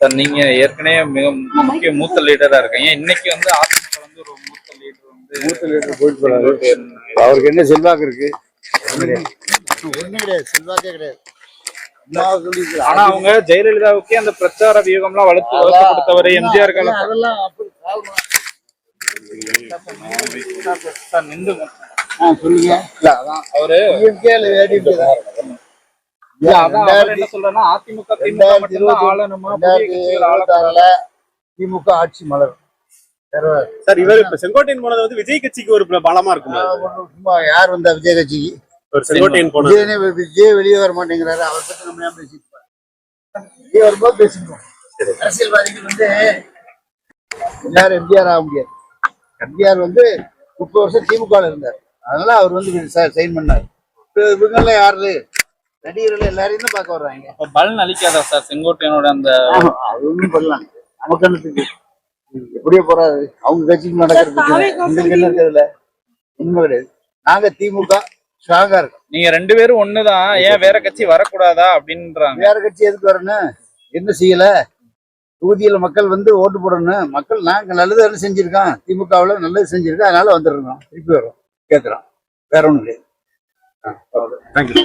Sir நீங்க ஏற்கனவே மிக முக்கிய மூத்த லீடரா இருக்கீங்க. இன்னைக்கு வந்து அதிமுக வந்து ஒரு மூத்த லீடர் வந்து மூத்த லீடர் போயிட்டு போறாரு. அவருக்கு என்ன செல்வாக்கு இருக்கு? ஒண்ணும் கிடையாது. செல்வாக்கே கிடையாது. ஆனா அவங்க ஜெயலலிதாவுக்கே அந்த பிரச்சார வியூகம்லாம் வளர்த்து வளர்த்து கொடுத்தவர் எம்ஜிஆர் காலத்துல. அதெல்லாம் சொல்லுங்க. அவரு திமுக ஆட்சி மலரும். சார் இவர் இப்ப செங்கோட்டையன் போனது வந்து விஜய் கட்சிக்கு ஒரு பல- பலமா இருக்குமா சும்மா யார் வந்தா விஜய் கட்சிக்கு? செங்கோட்டையன் போனது. விஜய் வெளியே வர மாட்டேங்கிறாரு. அவர் பத்தி நம்ம ஏன் பேசிட்டு விஜய் வரும்போது பேசிக்கணும் அரசியல்வாதிகள் வந்து எல்லாரும் எம்ஜிஆர் ஆக முடியாது. எம்ஜிஆர் வந்து முப்பது வருஷம் திமுக இருந்தார். அதனால அவர் வந்து சைன் பண்ணார். இவங்கெல்லாம் யாரு? நடிகர்கள் எல்லாரையும் தான் பார்க்க வர்றாங்க. இப்ப பலன் அளிக்காதா சார்? செங்கோட்டையனோட அந்த அது ஒண்ணும் பண்ணலாம் நமக்கு என்னத்துக்கு எப்படியோ போறாரு. அவங்க கட்சிக்கு நடக்கிறதுக்கு எங்களுக்கு என்ன இருக்கிறதுல உண்மை கிடையாது. நாங்க திமுக ஸ்ட்ராங்கா இருக்கோம். நீங்க ரெண்டு பேரும் ஒண்ணுதான். ஏன் வேற கட்சி வரக்கூடாதா அப்படின்றாங்க. வேற கட்சி எதுக்கு வரணும்? என்ன செய்யல? தொகுதியில மக்கள் வந்து ஓட்டு போடணும். மக்கள் நாங்க நல்லது தானே செஞ்சிருக்கோம். திமுகவுல நல்லது செஞ்சிருக்கோம் அதனால வந்துடுறோம். திருப்பி வரோம் கேட்கிறோம் வேற ஒண்ணும் கிடையாது. தேங்க்யூ